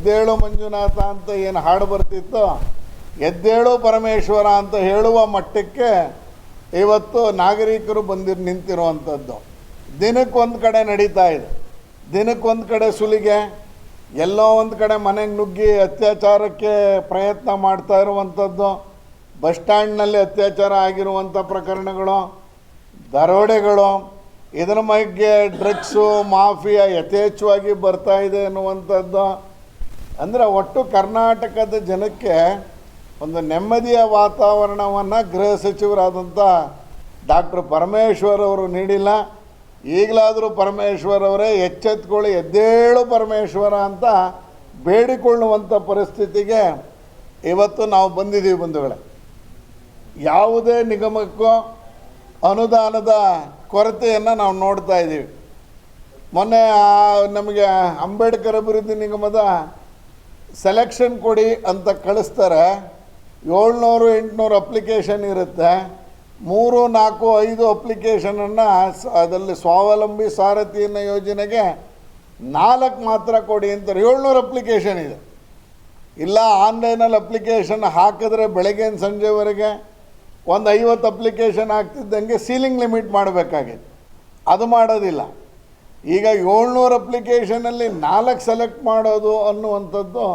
ಎದ್ದೇಳು ಮಂಜುನಾಥ ಅಂತ ಏನು ಹಾಡು ಬರ್ತಿತ್ತೋ, ಎದ್ದೇಳು ಪರಮೇಶ್ವರ ಅಂತ ಹೇಳುವ ಮಟ್ಟಕ್ಕೆ ಇವತ್ತು ನಾಗರಿಕರು ಬಂದಿ ನಿಂತಿರುವಂಥದ್ದು. ದಿನಕ್ಕೊಂದು ಕಡೆ ನಡೀತಾ ಇದೆ. ದಿನಕ್ಕೊಂದು ಕಡೆ ಸುಲಿಗೆ, ಎಲ್ಲೋ ಒಂದು ಕಡೆ ಮನೆಗೆ ನುಗ್ಗಿ ಅತ್ಯಾಚಾರಕ್ಕೆ ಪ್ರಯತ್ನ ಮಾಡ್ತಾ ಇರುವಂಥದ್ದು, ಬಸ್ ಸ್ಟ್ಯಾಂಡ್ನಲ್ಲಿ ಅತ್ಯಾಚಾರ ಆಗಿರುವಂಥ ಪ್ರಕರಣಗಳು, ದರೋಡೆಗಳು, ಇದರ ಬಗ್ಗೆ ಡ್ರಗ್ಸು, ಮಾಫಿಯಾ ಯಥೇಚ್ಛವಾಗಿ ಬರ್ತಾ ಇದೆ ಅನ್ನುವಂಥದ್ದು. ಅಂದರೆ ಒಟ್ಟು ಕರ್ನಾಟಕದ ಜನಕ್ಕೆ ಒಂದು ನೆಮ್ಮದಿಯ ವಾತಾವರಣವನ್ನು ಗೃಹ ಸಚಿವರಾದಂಥ ಡಾಕ್ಟರ್ ಪರಮೇಶ್ವರ್ ಅವರು ನೀಡಿಲ್ಲ. ಈಗಲಾದರೂ ಪರಮೇಶ್ವರ್ ಅವರೇ ಎಚ್ಚೆತ್ಕೊಳ್ಳಿ, ಎದ್ದೇಳು ಪರಮೇಶ್ವರ ಅಂತ ಬೇಡಿಕೊಳ್ಳುವಂಥ ಪರಿಸ್ಥಿತಿಗೆ ಇವತ್ತು ನಾವು ಬಂದಿದ್ದೀವಿ ಬಂಧುಗಳೇ. ಯಾವುದೇ ನಿಗಮಕ್ಕೂ ಅನುದಾನದ ಕೊರತೆಯನ್ನು ನಾವು ನೋಡ್ತಾ ಇದ್ದೀವಿ. ಮೊನ್ನೆ ನಮಗೆ ಅಂಬೇಡ್ಕರ್ ಅಭಿವೃದ್ಧಿ ನಿಗಮದ ಸೆಲೆಕ್ಷನ್ ಕೊಡಿ ಅಂತ ಕಳಿಸ್ತಾರೆ. ಏಳ್ನೂರು, ಎಂಟುನೂರು ಅಪ್ಲಿಕೇಶನ್ ಇರುತ್ತೆ. ಮೂರು, ನಾಲ್ಕು, ಐದು ಅಪ್ಲಿಕೇಶನನ್ನು ಅದರಲ್ಲಿ ಸ್ವಾವಲಂಬಿ ಸಾರಥಿ ಅನ್ನೋ ಯೋಜನೆಗೆ ನಾಲ್ಕು ಮಾತ್ರ ಕೊಡಿ ಅಂತಾರೆ. ಏಳ್ನೂರು ಅಪ್ಲಿಕೇಶನ್ ಇದೆ. ಇಲ್ಲ ಆನ್ಲೈನಲ್ಲಿ ಅಪ್ಲಿಕೇಶನ್ ಹಾಕಿದ್ರೆ ಬೆಳಗ್ಗೆಯಿಂದ ಸಂಜೆವರೆಗೆ ಒಂದು ಐವತ್ತು ಅಪ್ಲಿಕೇಶನ್ ಆಗ್ತಿದ್ದಂಗೆ ಸೀಲಿಂಗ್ ಲಿಮಿಟ್ ಮಾಡಬೇಕಾಗಿತ್ತು ಅದು ಮಾಡೋದಿಲ್ಲ. ಈಗ ಏಳ್ನೂರು ಅಪ್ಲಿಕೇಶನಲ್ಲಿ ನಾಲ್ಕು ಸೆಲೆಕ್ಟ್ ಮಾಡೋದು ಅನ್ನುವಂಥದ್ದು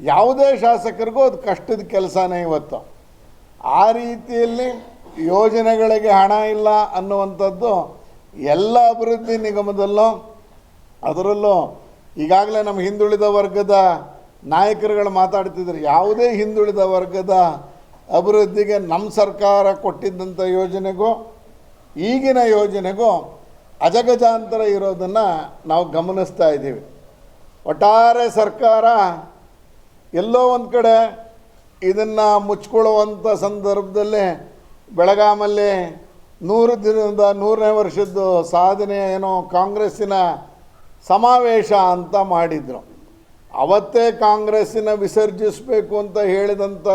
ಯಾವುದೇ ಶಾಸಕರಿಗೂ ಅದು ಕಷ್ಟದ ಕೆಲಸನೇ ಇವತ್ತು. ಆ ರೀತಿಯಲ್ಲಿ ಯೋಜನೆಗಳಿಗೆ ಹಣ ಇಲ್ಲ ಅನ್ನುವಂಥದ್ದು ಎಲ್ಲ ಅಭಿವೃದ್ಧಿ ನಿಗಮದಲ್ಲೂ, ಅದರಲ್ಲೂ ಈಗಾಗಲೇ ನಮ್ಮ ಹಿಂದುಳಿದ ವರ್ಗದ ನಾಯಕರುಗಳು ಮಾತಾಡ್ತಿದ್ರು, ಯಾವುದೇ ಹಿಂದುಳಿದ ವರ್ಗದ ಅಭಿವೃದ್ಧಿಗೆ ನಮ್ಮ ಸರ್ಕಾರ ಕೊಟ್ಟಿದ್ದಂಥ ಯೋಜನೆಗೂ, ಈಗಿನ ಯೋಜನೆಗೂ ಅಜಗಜಾಂತರ ಇರೋದನ್ನು ನಾವು ಗಮನಿಸ್ತಾ ಇದ್ದೀವಿ. ಒಟ್ಟಾರೆ ಸರ್ಕಾರ ಎಲ್ಲೋ ಒಂದು ಕಡೆ ಇದನ್ನು ಮುಚ್ಕೊಳ್ಳುವಂಥ ಸಂದರ್ಭದಲ್ಲಿ ಬೆಳಗಾಮಲ್ಲಿ ನೂರು ದಿನದ ನೂರನೇ ವರ್ಷದ್ದು ಸಾಧನೆ ಏನೋ ಕಾಂಗ್ರೆಸ್ಸಿನ ಸಮಾವೇಶ ಅಂತ ಮಾಡಿದರು. ಅವತ್ತೇ ಕಾಂಗ್ರೆಸ್ಸಿನ ವಿಸರ್ಜಿಸಬೇಕು ಅಂತ ಹೇಳಿದಂಥ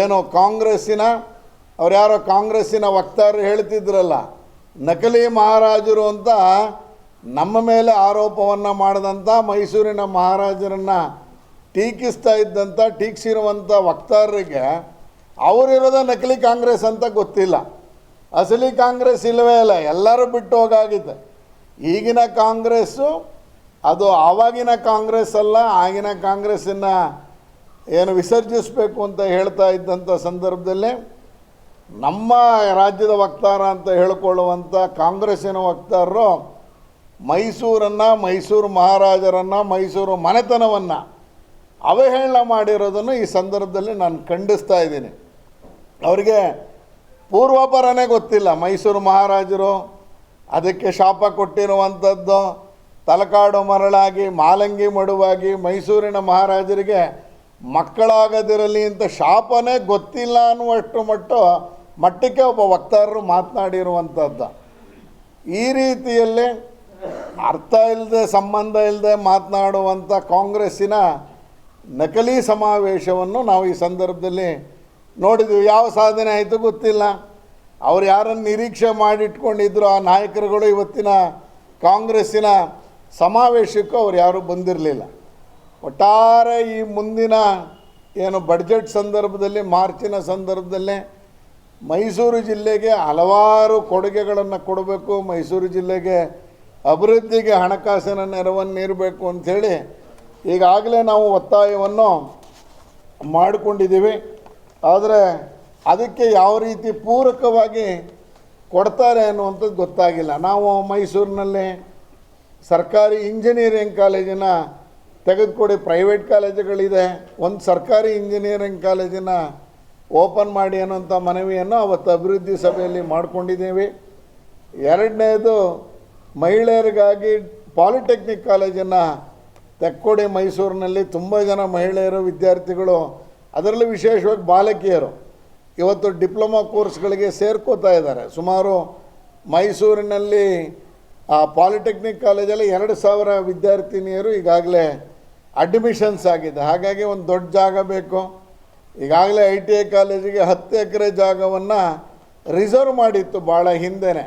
ಏನೋ ಕಾಂಗ್ರೆಸ್ಸಿನ ಅವ್ರು ಯಾರೋ ಕಾಂಗ್ರೆಸ್ಸಿನ ವಕ್ತಾರರು ಹೇಳ್ತಿದ್ರಲ್ಲ ನಕಲಿ ಮಹಾರಾಜರು ಅಂತ ನಮ್ಮ ಮೇಲೆ ಆರೋಪವನ್ನು ಮಾಡಿದಂಥ ಮೈಸೂರಿನ ಮಹಾರಾಜರನ್ನು ಟೀಕಿಸ್ತಾ ಇದ್ದಂಥ ಟೀಕ್ಸಿರುವಂಥ ವಕ್ತಾರರಿಗೆ ಅವರಿರೋದ ನಕಲಿ ಕಾಂಗ್ರೆಸ್ ಅಂತ ಗೊತ್ತಿಲ್ಲ. ಅಸಲಿ ಕಾಂಗ್ರೆಸ್ ಇಲ್ಲವೇ ಇಲ್ಲ, ಎಲ್ಲರೂ ಬಿಟ್ಟು ಹೋಗಾಗಿದೆ. ಈಗಿನ ಕಾಂಗ್ರೆಸ್ಸು ಅದು ಆವಾಗಿನ ಕಾಂಗ್ರೆಸ್ ಅಲ್ಲ, ಆಗಿನ ಕಾಂಗ್ರೆಸ್ಸನ್ನು ಏನು ವಿಸರ್ಜಿಸಬೇಕು ಅಂತ ಹೇಳ್ತಾ ಇದ್ದಂಥ ಸಂದರ್ಭದಲ್ಲಿ ನಮ್ಮ ರಾಜ್ಯದ ವಕ್ತಾರ ಅಂತ ಹೇಳಿಕೊಳ್ಳುವಂಥ ಕಾಂಗ್ರೆಸ್ಸಿನ ವಕ್ತಾರರು ಮೈಸೂರನ್ನು, ಮೈಸೂರು ಮಹಾರಾಜರನ್ನು, ಮೈಸೂರು ಮನೆತನವನ್ನು ಅವಹೇಳನ ಮಾಡಿರೋದನ್ನು ಈ ಸಂದರ್ಭದಲ್ಲಿ ನಾನು ಖಂಡಿಸ್ತಾ ಇದ್ದೀನಿ. ಅವರಿಗೆ ಪೂರ್ವಾಪರನೇ ಗೊತ್ತಿಲ್ಲ. ಮೈಸೂರು ಮಹಾರಾಜರು ಅದಕ್ಕೆ ಶಾಪ ಕೊಟ್ಟಿರುವಂಥದ್ದು, ತಲಕಾಡು ಮರಳಾಗಿ, ಮಾಲಂಗಿ ಮಡುವಾಗಿ ಮೈಸೂರಿನ ಮಹಾರಾಜರಿಗೆ ಮಕ್ಕಳಾಗದಿರಲಿ ಅಂತ ಶಾಪನೇ ಗೊತ್ತಿಲ್ಲ ಅನ್ನುವಷ್ಟು ಮಟ್ಟು ಮಟ್ಟಕ್ಕೆ ಒಬ್ಬ ವಕ್ತಾರರು ಮಾತನಾಡಿರುವಂಥದ್ದು. ಈ ರೀತಿಯಲ್ಲಿ ಅರ್ಥ ಇಲ್ಲದೆ ಸಂಬಂಧ ಇಲ್ಲದೆ ಮಾತನಾಡುವಂಥ ಕಾಂಗ್ರೆಸ್ಸಿನ ನಕಲಿ ಸಮಾವೇಶವನ್ನು ನಾವು ಈ ಸಂದರ್ಭದಲ್ಲಿ ನೋಡಿದ್ವಿ. ಯಾವ ಸಾಧನೆ ಆಯಿತು ಗೊತ್ತಿಲ್ಲ. ಅವ್ರು ಯಾರನ್ನು ನಿರೀಕ್ಷೆ ಮಾಡಿಟ್ಕೊಂಡಿದ್ರು, ಆ ನಾಯಕರುಗಳು ಇವತ್ತಿನ ಕಾಂಗ್ರೆಸ್ಸಿನ ಸಮಾವೇಶಕ್ಕೂ ಅವ್ರು ಯಾರೂ ಬಂದಿರಲಿಲ್ಲ. ಒಟ್ಟಾರೆ ಈ ಮುಂದಿನ ಏನು ಬಡ್ಜೆಟ್ ಸಂದರ್ಭದಲ್ಲಿ, ಮಾರ್ಚಿನ ಸಂದರ್ಭದಲ್ಲಿ ಮೈಸೂರು ಜಿಲ್ಲೆಗೆ ಹಲವಾರು ಕೊಡುಗೆಗಳನ್ನು ಕೊಡಬೇಕು, ಮೈಸೂರು ಜಿಲ್ಲೆಗೆ ಅಭಿವೃದ್ಧಿಗೆ ಹಣಕಾಸಿನ ನೆರವನ್ನು ನೀಡಬೇಕು ಅಂಥೇಳಿ ಈಗಾಗಲೇ ನಾವು ಒತ್ತಾಯವನ್ನು ಮಾಡಿಕೊಂಡಿದ್ದೀವಿ. ಆದರೆ ಅದಕ್ಕೆ ಯಾವ ರೀತಿ ಪೂರಕವಾಗಿ ಕೊಡ್ತಾರೆ ಅನ್ನುವಂಥದ್ದು ಗೊತ್ತಾಗಿಲ್ಲ. ನಾವು ಮೈಸೂರಿನಲ್ಲಿ ಸರ್ಕಾರಿ ಇಂಜಿನಿಯರಿಂಗ್ ಕಾಲೇಜಿನ ತೆಗೆದುಕೊಡಿ, ಪ್ರೈವೇಟ್ ಕಾಲೇಜುಗಳಿದೆ. ಒಂದು ಸರ್ಕಾರಿ ಇಂಜಿನಿಯರಿಂಗ್ ಕಾಲೇಜಿನ ಓಪನ್ ಮಾಡಿ ಅನ್ನೋಂಥ ಮನವಿಯನ್ನು ಅವತ್ತು ಅಭಿವೃದ್ಧಿ ಸಭೆಯಲ್ಲಿ ಮಾಡಿಕೊಂಡಿದ್ದೇವೆ. ಎರಡನೇದು, ಮಹಿಳೆಯರಿಗಾಗಿ ಪಾಲಿಟೆಕ್ನಿಕ್ ಕಾಲೇಜನ್ನು ತೆಕ್ಕೋಡಿ ಮೈಸೂರಿನಲ್ಲಿ ತುಂಬ ಜನ ಮಹಿಳೆಯರು, ವಿದ್ಯಾರ್ಥಿಗಳು, ಅದರಲ್ಲೂ ವಿಶೇಷವಾಗಿ ಬಾಲಕಿಯರು. ಇವತ್ತು ಡಿಪ್ಲೊಮಾ ಕೋರ್ಸ್ಗಳಿಗೆ ಸೇರ್ಕೋತಾ ಇದ್ದಾರೆ. ಸುಮಾರು ಮೈಸೂರಿನಲ್ಲಿ, ಆ ಪಾಲಿಟೆಕ್ನಿಕ್ ಕಾಲೇಜಲ್ಲಿ ಎರಡು ಸಾವಿರ ವಿದ್ಯಾರ್ಥಿನಿಯರು ಈಗಾಗಲೇ ಅಡ್ಮಿಷನ್ಸ್ ಆಗಿದೆ ಹಾಗಾಗಿ ಒಂದು ದೊಡ್ಡ ಜಾಗ ಬೇಕು. ಈಗಾಗಲೇ ಐ ಟಿ ಐ ಕಾಲೇಜಿಗೆ ಹತ್ತು ಎಕರೆ ಜಾಗವನ್ನು ರಿಸರ್ವ್ ಮಾಡಿತ್ತು ಭಾಳ ಹಿಂದೆನೆ.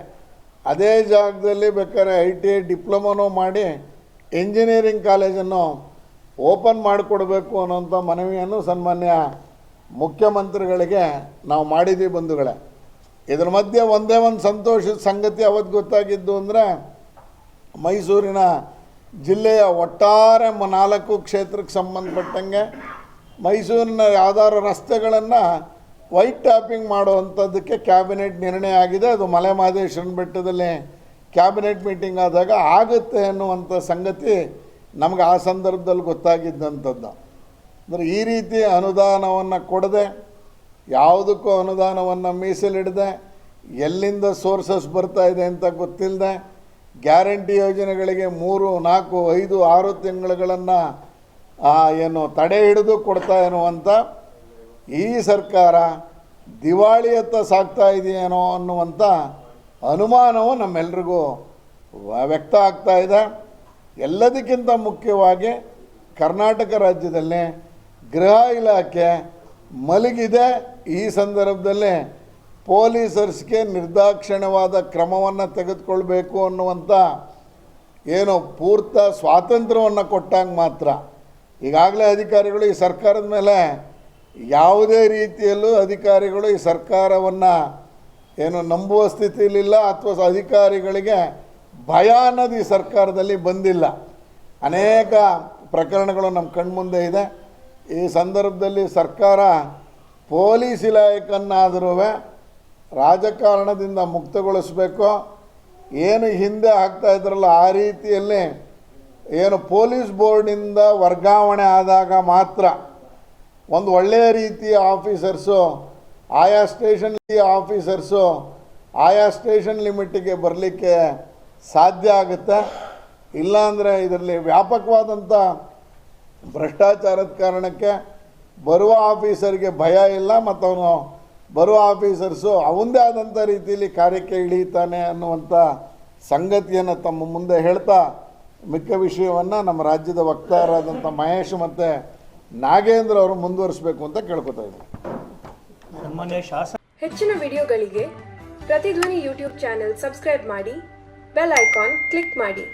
ಅದೇ ಜಾಗದಲ್ಲಿ ಬೇಕಾದ್ರೆ ಐ ಟಿ ಐ ಡಿಪ್ಲೊಮೊನೂ ಮಾಡಿ ಇಂಜಿನಿಯರಿಂಗ್ ಕಾಲೇಜನ್ನು ಓಪನ್ ಮಾಡಿಕೊಡ್ಬೇಕು ಅನ್ನೋಂಥ ಮನವಿಯನ್ನು ಸನ್ಮಾನ್ಯ ಮುಖ್ಯಮಂತ್ರಿಗಳಿಗೆ ನಾವು ಮಾಡಿದ್ದೀವಿ ಬಂಧುಗಳೇ. ಇದ್ರ ಮಧ್ಯೆ ಒಂದೇ ಒಂದು ಸಂತೋಷದ ಸಂಗತಿ ಅವತ್ತು ಗೊತ್ತಾಗಿದ್ದು ಅಂದರೆ ಮೈಸೂರಿನ ಜಿಲ್ಲೆಯ ಒಟ್ಟಾರೆ ನಾಲ್ಕು ಕ್ಷೇತ್ರಕ್ಕೆ ಸಂಬಂಧಪಟ್ಟಂಗೆ ಮೈಸೂರಿನ ಯಾವ್ದಾದ್ರು ರಸ್ತೆಗಳನ್ನು ವೈಟ್ ಟ್ಯಾಪಿಂಗ್ ಮಾಡುವಂಥದ್ದಕ್ಕೆ ಕ್ಯಾಬಿನೆಟ್ ನಿರ್ಣಯ ಆಗಿದೆ. ಅದು ಮಲೆ ಮಹದೇಶ್ವರನ ಬೆಟ್ಟದಲ್ಲಿ ಕ್ಯಾಬಿನೆಟ್ ಮೀಟಿಂಗ್ ಆದಾಗ ಆಗುತ್ತೆ ಅನ್ನುವಂಥ ಸಂಗತಿ ನಮಗೆ ಆ ಸಂದರ್ಭದಲ್ಲಿ ಗೊತ್ತಾಗಿದ್ದಂಥದ್ದು. ಅಂದರೆ ಈ ರೀತಿ ಅನುದಾನವನ್ನು ಕೊಡದೆ, ಯಾವುದಕ್ಕೂ ಅನುದಾನವನ್ನು ಮೀಸಲಿಡದೆ, ಎಲ್ಲಿಂದ ಸೋರ್ಸಸ್ ಬರ್ತಾ ಇದೆ ಅಂತ ಗೊತ್ತಿಲ್ಲದೆ ಗ್ಯಾರಂಟಿ ಯೋಜನೆಗಳಿಗೆ ಮೂರು, ನಾಲ್ಕು, ಐದು, ಆರು ತಿಂಗಳುಗಳನ್ನು ಏನು ತಡೆ ಹಿಡಿದು ಕೊಡ್ತಾ ಇರುವಂಥ ಈ ಸರ್ಕಾರ ದಿವಾಳಿಯತ್ತ ಸಾಗ್ತಾ ಇದೆಯೇನೋ ಅನ್ನುವಂಥ ಅನುಮಾನವು ನಮ್ಮೆಲ್ರಿಗೂ ವ್ಯಕ್ತ ಆಗ್ತಾ ಇದೆ. ಎಲ್ಲದಕ್ಕಿಂತ ಮುಖ್ಯವಾಗಿ ಕರ್ನಾಟಕ ರಾಜ್ಯದಲ್ಲಿ ಗೃಹ ಇಲಾಖೆ ಮಲಗಿದೆ. ಈ ಸಂದರ್ಭದಲ್ಲಿ ಪೊಲೀಸರ್ಸ್ಗೆ ನಿರ್ದಾಕ್ಷಿಣ್ಯವಾದ ಕ್ರಮವನ್ನು ತೆಗೆದುಕೊಳ್ಬೇಕು ಅನ್ನುವಂಥ ಏನು ಪೂರ್ತ ಸ್ವಾತಂತ್ರ್ಯವನ್ನು ಕೊಟ್ಟಾಗ ಮಾತ್ರ ಈಗಾಗಲೇ ಅಧಿಕಾರಿಗಳು ಈ ಸರ್ಕಾರದ ಮೇಲೆ ಯಾವುದೇ ರೀತಿಯಲ್ಲೂ ಅಧಿಕಾರಿಗಳು ಈ ಸರ್ಕಾರವನ್ನು ಏನು ನಂಬುವ ಸ್ಥಿತಿಯಲ್ಲಿಲ್ಲ ಅಥವಾ ಅಧಿಕಾರಿಗಳಿಗೆ ಭಯ ಅನ್ನೋದು ಈ ಸರ್ಕಾರದಲ್ಲಿ ಬಂದಿಲ್ಲ. ಅನೇಕ ಪ್ರಕರಣಗಳು ನಮ್ಮ ಕಣ್ಮುಂದೆ ಇದೆ. ಈ ಸಂದರ್ಭದಲ್ಲಿ ಸರ್ಕಾರ ಪೊಲೀಸ್ ಇಲಾಖೆಯನ್ನಾದರೂ ರಾಜಕಾರಣದಿಂದ ಮುಕ್ತಗೊಳಿಸಬೇಕು. ಏನು ಹಿಂದೆ ಆಗ್ತಾ ಇದ್ರಲ್ಲ ಆ ರೀತಿಯಲ್ಲಿ ಏನು ಪೊಲೀಸ್ ಬೋರ್ಡಿಂದ ವರ್ಗಾವಣೆ ಆದಾಗ ಮಾತ್ರ ಒಂದು ಒಳ್ಳೆಯ ರೀತಿಯ ಆಫೀಸರ್ಸು, ಆಯಾ ಸ್ಟೇಷನ್ ಆಫೀಸರ್ಸು, ಆಯಾ ಸ್ಟೇಷನ್ ಲಿಮಿಟಿಗೆ ಬರಲಿಕ್ಕೆ ಸಾಧ್ಯ ಆಗುತ್ತೆ. ಇಲ್ಲಾಂದರೆ ಇದರಲ್ಲಿ ವ್ಯಾಪಕವಾದಂಥ ಭ್ರಷ್ಟಾಚಾರದ ಕಾರಣಕ್ಕೆ ಬರುವ ಆಫೀಸರ್ಗೆ ಭಯ ಇಲ್ಲ ಮತ್ತು ಅವನು ಬರುವ ಆಫೀಸರ್ಸು ಅವಂದೇ ಆದಂಥ ರೀತಿಯಲ್ಲಿ ಕಾರ್ಯಕ್ಕೆ ಇಳೀತಾನೆ ಅನ್ನುವಂಥ ಸಂಗತಿಯನ್ನು ತಮ್ಮ ಮುಂದೆ ಹೇಳ್ತಾ ಮಿಕ್ಕ ವಿಷಯವನ್ನು ನಮ್ಮ ರಾಜ್ಯದ ವಕ್ತಾರರಾದಂಥ ಮಹೇಶ್ ಮತ್ತು ನಾಗೇಂದ್ರ ಅವರು ಮುಂದುವರಿಸಬೇಕು ಅಂತ ಕೇಳ್ಕೊತಾ ಇದ್ದೀನಿ ಹೆಚ್ಚಿನ ವಿಡಿಯೋಗಳಿಗೆ ಪ್ರತಿಧ್ವನಿ ಯೂಟ್ಯೂಬ್ ಚಾನೆಲ್ ಸಬ್ಸ್ಕ್ರೈಬ್ ಮಾಡಿ ಬೆಲ್ ಐಕಾನ್ ಕ್ಲಿಕ್ ಮಾಡಿ.